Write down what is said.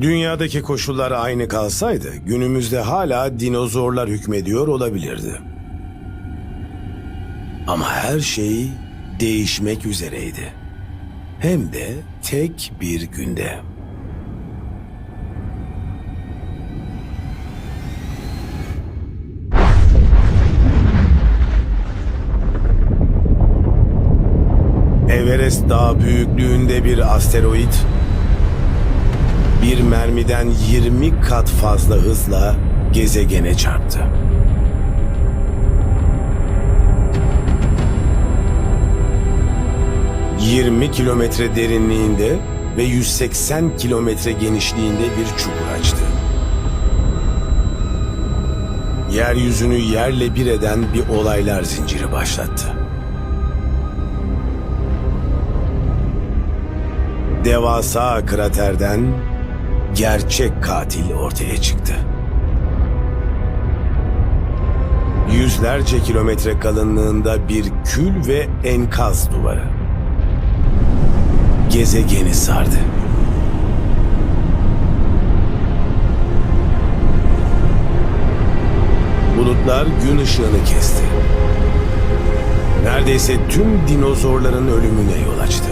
Dünyadaki koşullar aynı kalsaydı günümüzde hala dinozorlar hükmediyor olabilirdi. Ama her şey değişmek üzereydi. Hem de tek bir günde. Everest Dağı büyüklüğünde bir asteroid mermiden 20 kat fazla hızla gezegene çarptı. ...20 kilometre derinliğinde ve 180 kilometre genişliğinde bir çukur açtı. Yeryüzünü yerle bir eden bir olaylar zinciri başlattı. devasa kraterden gerçek katil ortaya çıktı. Yüzlerce kilometre kalınlığında bir kül ve enkaz duvarı. Gezegeni sardı. Bulutlar gün ışığını kesti. Neredeyse tüm dinozorların ölümüne yol açtı.